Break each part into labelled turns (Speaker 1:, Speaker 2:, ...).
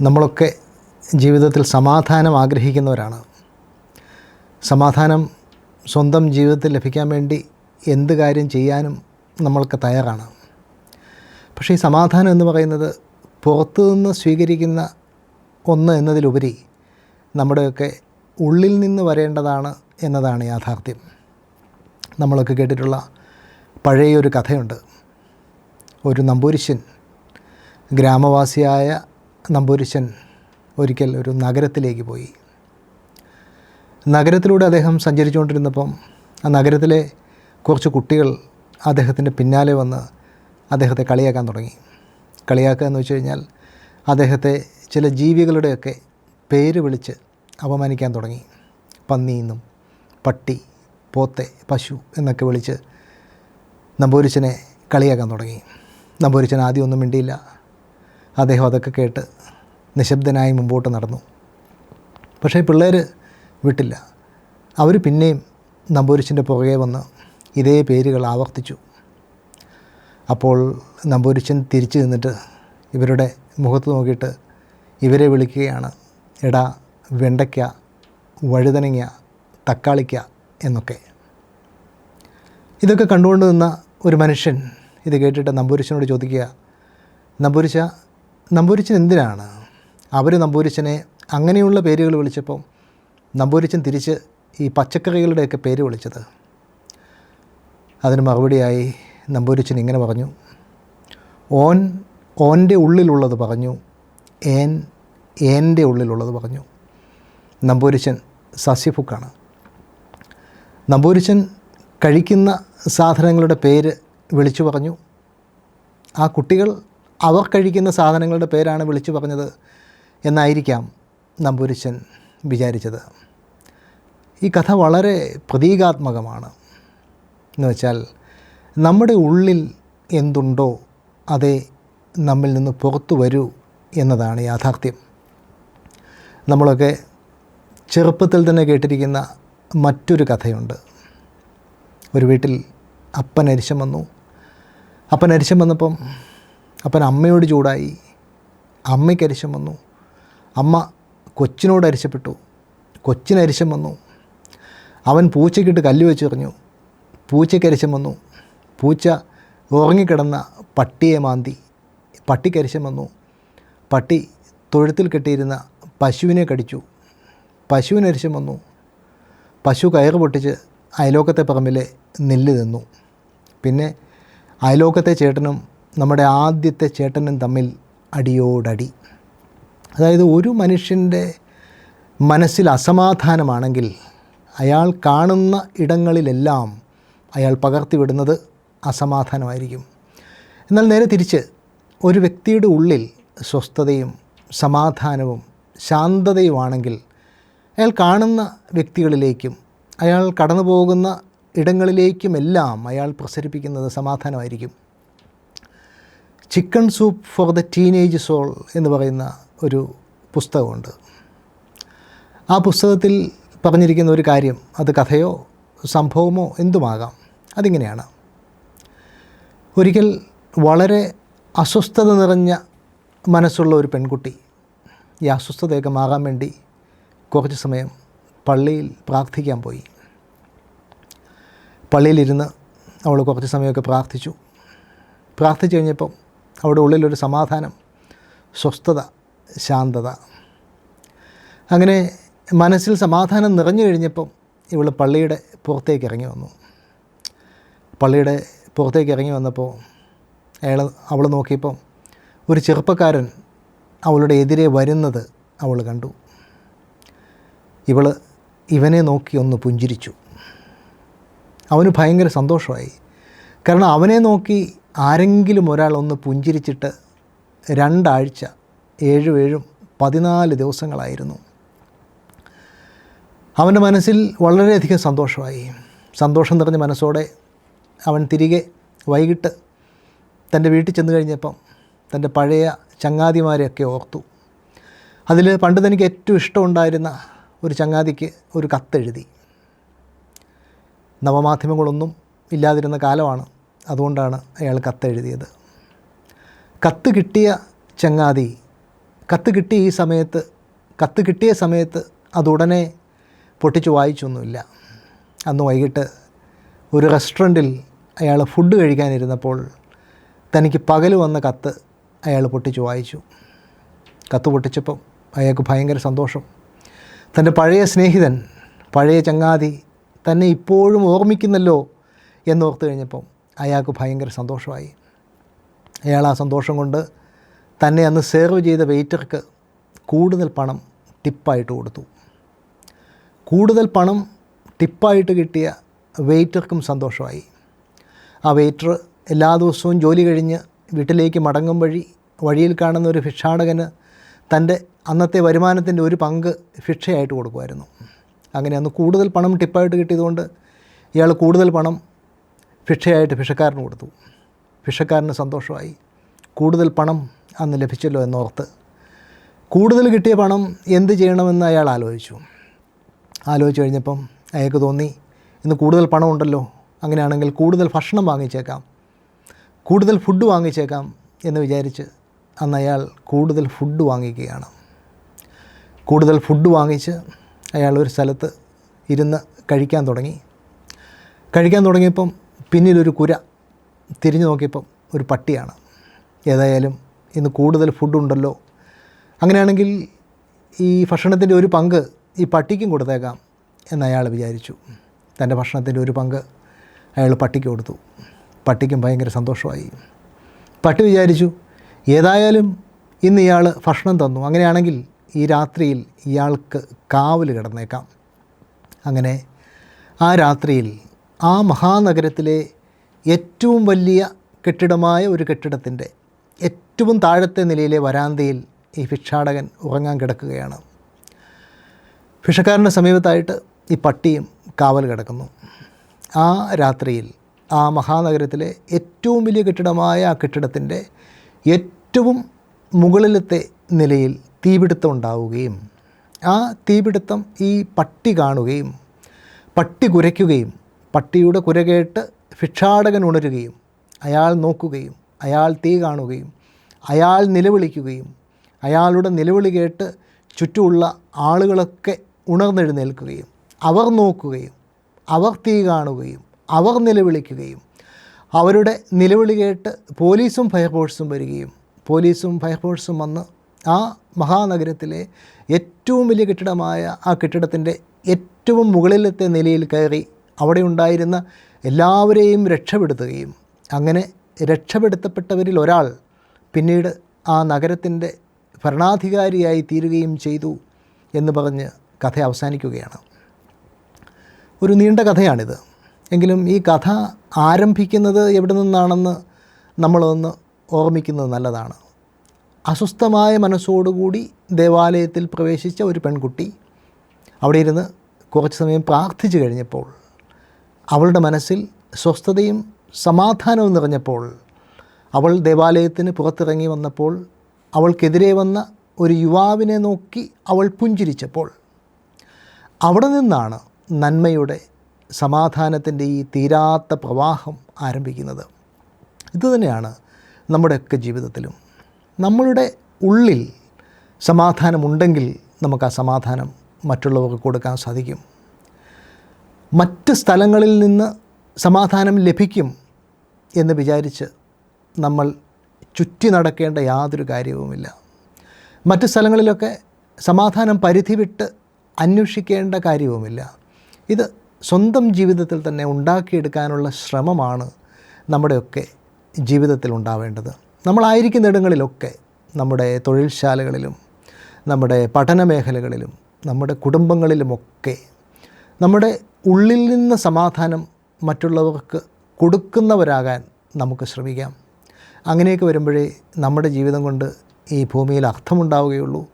Speaker 1: നമ്മളൊക്കെ ജീവിതത്തിൽ സമാധാനം ആഗ്രഹിക്കുന്നവരാണ്. സമാധാനം സ്വന്തം ജീവിതത്തിൽ ലഭിക്കാൻ വേണ്ടി എന്ത് കാര്യം ചെയ്യാനും നമ്മൾക്ക് തയ്യാറാണ്. പക്ഷേ ഈ സമാധാനം എന്ന് പറയുന്നത് പുറത്തു നിന്ന് സ്വീകരിക്കുന്ന ഒന്ന് എന്നതിലുപരി നമ്മുടെയൊക്കെ ഉള്ളിൽ നിന്ന് വരേണ്ടതാണ് എന്നതാണ് യാഥാർത്ഥ്യം. നമ്മളൊക്കെ കേട്ടിട്ടുള്ള പഴയൊരു കഥയുണ്ട്. ഒരു നമ്പൂരിശൻ ഗ്രാമവാസിയായ നമ്പൂരിശൻ ഒരിക്കൽ ഒരു നഗരത്തിലേക്ക് പോയി. നഗരത്തിലൂടെ അദ്ദേഹം സഞ്ചരിച്ചുകൊണ്ടിരുന്നപ്പം ആ നഗരത്തിലെ കുറച്ച് കുട്ടികൾ അദ്ദേഹത്തിന്റെ പിന്നാലെ വന്ന് അദ്ദേഹത്തെ കളിയാക്കാൻ തുടങ്ങി. കളിയാക്കുക എന്ന് വെച്ച് കഴിഞ്ഞാൽ അദ്ദേഹത്തെ ചില ജീവികളുടെയൊക്കെ പേര് വിളിച്ച് അപമാനിക്കാൻ തുടങ്ങി. പന്നിയെന്നും പട്ടി പോത്തെ പശു എന്നൊക്കെ വിളിച്ച് നമ്പൂരിച്ചനെ കളിയാക്കാൻ തുടങ്ങി. നമ്പൂരിച്ചൻ ആദ്യം ഒന്നും മിണ്ടിയില്ല. അദ്ദേഹം അതൊക്കെ കേട്ട് നിശബ്ദനായി മുമ്പോട്ട് നടന്നു. പക്ഷേ പിള്ളേർ വിട്ടില്ല. അവർ പിന്നെയും നമ്പൂരിച്ചിന്റെ പുറകെ വന്ന് ഇതേ പേരുകൾ ആവർത്തിച്ചു. അപ്പോൾ നമ്പൂരിച്ചൻ തിരിച്ചു നിന്നിട്ട് ഇവരുടെ മുഖത്ത് നോക്കിയിട്ട് ഇവരെ വിളിക്കുകയാണ് എടാ വെണ്ടയ്ക്ക വഴുതനങ്ങ തക്കാളിക്ക എന്നൊക്കെ. ഇതൊക്കെ കണ്ടുകൊണ്ട് നിന്ന ഒരു മനുഷ്യൻ ഇത് കേട്ടിട്ട് നമ്പൂരിച്ചനോട് ചോദിക്കുക നമ്പൂരിച്ച നമ്പൂരിച്ചൻ എന്തിനാണ്? അവർ നമ്പൂരിച്ചനെ അങ്ങനെയുള്ള പേരുകൾ വിളിച്ചപ്പോൾ നമ്പൂരിച്ചൻ തിരിച്ച് ഈ പച്ചക്കറികളുടെയൊക്കെ പേര് വിളിച്ചത്. അതിന് മറുപടിയായി നമ്പൂരിച്ചൻ ഇങ്ങനെ പറഞ്ഞു. ഓൻ ഓന്റെ ഉള്ളിലുള്ളത് പറഞ്ഞു. ഏൻ ഏന്റെ ഉള്ളിലുള്ളത് പറഞ്ഞു. നമ്പൂരിച്ചൻ സസ്യഭുക്കാണ്. നമ്പൂരിച്ചൻ കഴിക്കുന്ന സാധനങ്ങളുടെ പേര് വിളിച്ചു പറഞ്ഞു. ആ കുട്ടികൾ അവർ കഴിക്കുന്ന സാധനങ്ങളുടെ പേരാണ് വിളിച്ചു പറഞ്ഞത് എന്നായിരിക്കാം നമ്പൂരിശൻ വിചാരിച്ചത്. ഈ കഥ വളരെ പ്രതീകാത്മകമാണ്. എന്ന് വെച്ചാൽ നമ്മുടെ ഉള്ളിൽ എന്തുണ്ടോ അതേ നമ്മിൽ നിന്ന് പുറത്തു വരൂ എന്നതാണ് യാഥാർത്ഥ്യം. നമ്മളൊക്കെ ചെറുപ്പത്തിൽ തന്നെ കേട്ടിരിക്കുന്ന മറ്റൊരു കഥയുണ്ട്. ഒരു വീട്ടിൽ അപ്പൻ അരിശം വന്നു. അപ്പൻ അരിശം വന്നപ്പം അപ്പൻ അമ്മയോട് ചൂടായി. അമ്മയ്ക്ക് അരിശം വന്നു. അമ്മ കൊച്ചിനോട് അരിശപ്പെട്ടു. കൊച്ചിന് അരിശം വന്നു. അവൻ പൂച്ചയ്ക്കിട്ട് കല്ല് വെച്ചെറിഞ്ഞു പൂച്ചയ്ക്ക് അരിശം വന്നു. പൂച്ച ഉറങ്ങിക്കിടന്ന പട്ടിയെ മാന്തി. പട്ടിക്ക് അരിശം വന്നു. പട്ടി തൊഴുത്തിൽ കെട്ടിയിരുന്ന പശുവിനെ കടിച്ചു. പശുവിന് അരിശം വന്നു. പശു കയറ് പൊട്ടിച്ച് അയലോക്കത്തെ പറമ്പിലെ നെല്ല് തിന്നു. പിന്നെ അയലോക്കത്തെ ചേട്ടനും നമ്മുടെ ആദ്യത്തെ ചേട്ടനും തമ്മിൽ അടിയോടടി. അതായത് ഒരു മനുഷ്യന്റെ മനസ്സിൽ അസമാധാനമാണെങ്കിൽ അയാൾ കാണുന്ന ഇടങ്ങളിലെല്ലാം അയാൾ പകർത്തിവിടുന്നത് അസമാധാനമായിരിക്കും. എന്നാൽ നേരെ തിരിച്ച് ഒരു വ്യക്തിയുടെ ഉള്ളിൽ സ്വസ്ഥതയും സമാധാനവും ശാന്തതയുമാണെങ്കിൽ അയാൾ കാണുന്ന വ്യക്തികളിലേക്കും അയാൾ കടന്നു പോകുന്ന ഇടങ്ങളിലേക്കുമെല്ലാം അയാൾ പ്രസരിപ്പിക്കുന്നത് സമാധാനമായിരിക്കും. Chicken soup for the teenage soul എന്ന് പറയുന്ന ഒരു പുസ്തകമുണ്ട്. ആ പുസ്തകത്തിൽ പറഞ്ഞിരിക്കുന്ന ഒരു കാര്യം അത് കഥയോ സംഭവമോ എന്തുമാകാം അതിങ്ങനെയാണ്. ഒരിക്കൽ വളരെ അസ്വസ്ഥത നിറഞ്ഞ മനസ്സുള്ള ഒരു പെൺകുട്ടി ഈ അസ്വസ്ഥതയൊക്കെ മാറാൻ വേണ്ടി കുറച്ച് സമയം പള്ളിയിൽ പ്രാർത്ഥിക്കാൻ പോയി. പള്ളിയിലിരുന്ന് അവൾ കുറച്ച് സമയമൊക്കെ പ്രാർത്ഥിച്ചു. പ്രാർത്ഥിച്ചു കഴിഞ്ഞപ്പം അവിടെ ഉള്ളിലൊരു സമാധാനം സ്വസ്ഥത ശാന്തത. അങ്ങനെ മനസ്സിൽ സമാധാനം നിറഞ്ഞു കഴിഞ്ഞപ്പം ഇവൾ പള്ളിയുടെ പുറത്തേക്ക് ഇറങ്ങി വന്നു. പള്ളിയുടെ പുറത്തേക്ക് ഇറങ്ങി വന്നപ്പോൾ അയാൾ അവൾ നോക്കിയപ്പം ഒരു ചെറുപ്പക്കാരൻ അവളുടെ എതിരെ വരുന്നത് അവൾ കണ്ടു. ഇവൾ ഇവനെ നോക്കി ഒന്ന് പുഞ്ചിരിച്ചു. അവന് ഭയങ്കര സന്തോഷമായി. കാരണം അവനെ നോക്കി ആരെങ്കിലും ഒരാൾ ഒന്ന് പുഞ്ചിരിച്ചിട്ട് രണ്ടാഴ്ച ഏഴും ഏഴും പതിനാല് ദിവസങ്ങളായിരുന്നു. അവന്റെ മനസ്സിൽ വളരെയധികം സന്തോഷമായി. സന്തോഷം നിറഞ്ഞ മനസ്സോടെ അവൻ തിരികെ വൈകിട്ട് തന്റെ വീട്ടിൽ ചെന്ന് കഴിഞ്ഞപ്പം തന്റെ പഴയ ചങ്ങാതിമാരെയൊക്കെ ഓർത്തു. അതിൽ പണ്ട് തനിക്ക് ഏറ്റവും ഇഷ്ടമുണ്ടായിരുന്ന ഒരു ചങ്ങാതിക്ക് ഒരു കത്തെഴുതി. നവമാധ്യമങ്ങളൊന്നും ഇല്ലാതിരുന്ന കാലമാണ് അതുകൊണ്ടാണ് അയാൾ കത്തെഴുതിയത്. കത്ത് കിട്ടിയ ചങ്ങാതി കത്ത് കിട്ടിയ ഈ സമയത്ത് കത്ത് കിട്ടിയ സമയത്ത് അതുടനെ പൊട്ടിച്ച് വായിച്ചൊന്നുമില്ല. അന്ന് വൈകിട്ട് ഒരു റെസ്റ്റോറന്റിൽ അയാൾ ഫുഡ് കഴിക്കാനിരുന്നപ്പോൾ തനിക്ക് പകൽ വന്ന കത്ത് അയാൾ പൊട്ടിച്ച് വായിച്ചു. കത്ത് പൊട്ടിച്ചപ്പം അയാൾക്ക് ഭയങ്കര സന്തോഷം. തന്റെ പഴയ സ്നേഹിതൻ പഴയ ചങ്ങാതി തന്നെ ഇപ്പോഴും ഓർമ്മിക്കുന്നല്ലോ എന്നോർത്ത് കഴിഞ്ഞപ്പം അയാൾക്ക് ഭയങ്കര സന്തോഷമായി. അയാൾ ആ സന്തോഷം കൊണ്ട് തന്നെ അന്ന് സേർവ് ചെയ്ത വെയിറ്റർക്ക് കൂടുതൽ പണം ടിപ്പായിട്ട് കൊടുത്തു. കൂടുതൽ പണം ടിപ്പായിട്ട് കിട്ടിയ വെയിറ്റർക്കും സന്തോഷമായി. ആ വെയിറ്റർ എല്ലാ ദിവസവും ജോലി കഴിഞ്ഞ് വീട്ടിലേക്ക് മടങ്ങും വഴി വഴിയിൽ കാണുന്ന ഒരു ഭിക്ഷാടകന് തന്റെ അന്നത്തെ വരുമാനത്തിന്റെ ഒരു പങ്ക് ഭിക്ഷയായിട്ട് കൊടുക്കുമായിരുന്നു. അങ്ങനെ അന്ന് കൂടുതൽ പണം ടിപ്പായിട്ട് കിട്ടിയതുകൊണ്ട് ഇയാൾ കൂടുതൽ പണം ഭിക്ഷയായിട്ട് ഭിക്ഷക്കാരന് കൊടുത്തു. ഭിക്ഷക്കാരന് സന്തോഷമായി. കൂടുതൽ പണം അന്ന് ലഭിച്ചല്ലോ എന്നോർത്ത്. കൂടുതൽ കിട്ടിയ പണം എന്ത് ചെയ്യണമെന്ന് അയാൾ ആലോചിച്ചു. ആലോചിച്ച് കഴിഞ്ഞപ്പം അയാൾക്ക് തോന്നി ഇന്ന് കൂടുതൽ പണമുണ്ടല്ലോ. അങ്ങനെയാണെങ്കിൽ കൂടുതൽ ഭക്ഷണം വാങ്ങിച്ചേക്കാം. കൂടുതൽ ഫുഡ് വാങ്ങിച്ചേക്കാം. എന്ന് വിചാരിച്ച് അന്ന് അയാൾ കൂടുതൽ ഫുഡ് വാങ്ങിക്കുകയാണ്. കൂടുതൽ ഫുഡ് വാങ്ങിച്ച് അയാൾ ഒരു സ്ഥലത്ത് ഇരുന്ന് കഴിക്കാൻ തുടങ്ങി. കഴിക്കാൻ തുടങ്ങിയപ്പം പിന്നിലൊരു കുര തിരിഞ്ഞു നോക്കിയപ്പം ഒരു പട്ടിയാണ്. ഏതായാലും ഇന്ന് കൂടുതൽ ഫുഡുണ്ടല്ലോ. അങ്ങനെയാണെങ്കിൽ ഈ ഭക്ഷണത്തിന്റെ ഒരു പങ്ക് ഈ പട്ടിക്കും കൊടുത്തേക്കാം എന്ന് അയാൾ വിചാരിച്ചു. തന്റെ ഭക്ഷണത്തിന്റെ ഒരു പങ്ക് അയാൾ പട്ടിക്ക് കൊടുത്തു. പട്ടിക്കും ഭയങ്കര സന്തോഷമായി. പട്ടി വിചാരിച്ചു ഏതായാലും ഇന്ന് ഇയാൾ ഭക്ഷണം തന്നു. അങ്ങനെയാണെങ്കിൽ ഈ രാത്രിയിൽ ഇയാൾക്ക് കാവൽ കിടന്നേക്കാം. അങ്ങനെ ആ രാത്രിയിൽ ആ മഹാനഗരത്തിലെ ഏറ്റവും വലിയ കെട്ടിടമായ ഒരു കെട്ടിടത്തിന്റെ ഏറ്റവും താഴത്തെ നിലയിലെ വരാന്തയിൽ ഈ ഭിക്ഷാടകൻ ഉറങ്ങാൻ കിടക്കുകയാണ്. ഭിക്ഷക്കാരന്റെ സമീപത്തായിട്ട് ഈ പട്ടിയും കാവൽ കിടക്കുന്നു. ആ രാത്രിയിൽ ആ മഹാനഗരത്തിലെ ഏറ്റവും വലിയ കെട്ടിടമായ ആ കെട്ടിടത്തിന്റെ ഏറ്റവും മുകളിലത്തെ നിലയിൽ തീപിടുത്തം ഉണ്ടാവുകയും ആ തീപിടുത്തം ഈ പട്ടി കാണുകയും പട്ടി കുരയ്ക്കുകയും പട്ടിയുടെ കുര കേട്ട് ഭിക്ഷാടകൻ ഉണരുകയും അയാൾ നോക്കുകയും അയാൾ തീ കാണുകയും അയാൾ നിലവിളിക്കുകയും അയാളുടെ നിലവിളി കേട്ട് ചുറ്റുമുള്ള ആളുകളൊക്കെ ഉണർന്നെഴുന്നേൽക്കുകയും അവർ നോക്കുകയും അവർ തീ കാണുകയും അവർ നിലവിളിക്കുകയും അവരുടെ നിലവിളി കേട്ട് പോലീസും ഫയർഫോഴ്സും വരികയും പോലീസും ഫയർഫോഴ്സും വന്ന് ആ മഹാനഗരത്തിലെ ഏറ്റവും വലിയ കെട്ടിടമായ ആ കെട്ടിടത്തിന്റെ ഏറ്റവും മുകളിലത്തെ നിലയിൽ കയറി അവിടെ ഉണ്ടായിരുന്ന എല്ലാവരെയും രക്ഷപ്പെടുത്തുകയും അങ്ങനെ രക്ഷപ്പെടുത്തപ്പെട്ടവരിൽ ഒരാൾ പിന്നീട് ആ നഗരത്തിന്റെ ഭരണാധികാരിയായി തീരുകയും ചെയ്തു എന്ന് പറഞ്ഞ് കഥ അവസാനിക്കുകയാണ്. ഒരു നീണ്ട കഥയാണിത്. എങ്കിലും ഈ കഥ ആരംഭിക്കുന്നത് എവിടെ നിന്നാണെന്ന് നമ്മളൊന്ന് ഓർമ്മിക്കുന്നത് നല്ലതാണ്. അസ്വസ്ഥമായ മനസ്സോടുകൂടി ദേവാലയത്തിൽ പ്രവേശിച്ച ഒരു പെൺകുട്ടി അവിടെ ഇരുന്ന് കുറച്ച് സമയം പ്രാർത്ഥിച്ചു കഴിഞ്ഞപ്പോൾ അവളുടെ മനസ്സിൽ സ്വസ്ഥതയും സമാധാനവും നിറഞ്ഞപ്പോൾ അവൾ ദേവാലയത്തിന് പുറത്തിറങ്ങി വന്നപ്പോൾ അവൾക്കെതിരെ വന്ന ഒരു യുവാവിനെ നോക്കി അവൾ പുഞ്ചിരിച്ചപ്പോൾ. അവിടെ നിന്നാണ് നന്മയുടെ സമാധാനത്തിന്റെ ഈ തീരാത്ത പ്രവാഹം ആരംഭിക്കുന്നത്. ഇതുതന്നെയാണ് നമ്മുടെയൊക്കെ ജീവിതത്തിലും. നമ്മളുടെ ഉള്ളിൽ സമാധാനമുണ്ടെങ്കിൽ നമുക്ക് ആ സമാധാനം മറ്റുള്ളവർക്ക് കൊടുക്കാൻ സാധിക്കും. മറ്റ് സ്ഥലങ്ങളിൽ നിന്ന് സമാധാനം ലഭിക്കും എന്ന് വിചാരിച്ച് നമ്മൾ ചുറ്റി നടക്കേണ്ട യാതൊരു കാര്യവുമില്ല. മറ്റ് സ്ഥലങ്ങളിലൊക്കെ സമാധാനം പരിധി വിട്ട് അന്വേഷിക്കേണ്ട കാര്യവുമില്ല. ഇത് സ്വന്തം ജീവിതത്തിൽ തന്നെ ഉണ്ടാക്കിയെടുക്കാനുള്ള ശ്രമമാണ് നമ്മുടെയൊക്കെ ജീവിതത്തിൽ ഉണ്ടാവേണ്ടത്. നമ്മളായിരിക്കുന്നിടങ്ങളിലൊക്കെ നമ്മുടെ തൊഴിൽശാലകളിലും നമ്മുടെ പഠന മേഖലകളിലും നമ്മുടെ കുടുംബങ്ങളിലുമൊക്കെ നമ്മുടെ ഉള്ളിൽ നിന്ന് സമാധാനം മറ്റുള്ളവർക്ക് കൊടുക്കുന്നവരാകാൻ നമുക്ക് ശ്രമിക്കാം. അങ്ങനെയൊക്കെ വരുമ്പോഴേ നമ്മുടെ ജീവിതം കൊണ്ട് ഈ ഭൂമിയിൽ അർത്ഥമുണ്ടാവുകയുള്ളൂ.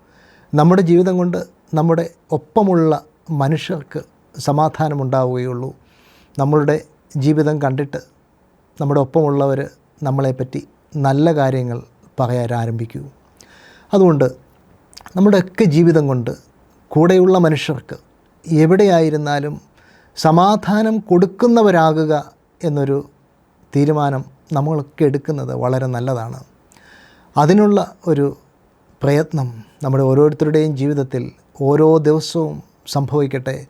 Speaker 1: നമ്മുടെ ജീവിതം കൊണ്ട് നമ്മുടെ ഒപ്പമുള്ള മനുഷ്യർക്ക് സമാധാനമുണ്ടാവുകയുള്ളൂ. നമ്മളുടെ ജീവിതം കണ്ടിട്ട് നമ്മുടെ ഒപ്പമുള്ളവർ നമ്മളെപ്പറ്റി നല്ല കാര്യങ്ങൾ പറയാൻ ആരംഭിക്കൂ. അതുകൊണ്ട് നമ്മുടെയൊക്കെ ജീവിതം കൊണ്ട് കൂടെയുള്ള മനുഷ്യർക്ക് എവിടെയായിരുന്നാലും സമാധാനം കൊടുക്കുന്നവരാകുക എന്നൊരു തീരുമാനം നമ്മളൊക്കെ എടുക്കുന്നത് വളരെ നല്ലതാണ്. അതിനുള്ള ഒരു പ്രയത്നം നമ്മുടെ ഓരോരുത്തരുടെയും ജീവിതത്തിൽ ഓരോ ദിവസവും സംഭവിക്കട്ടെ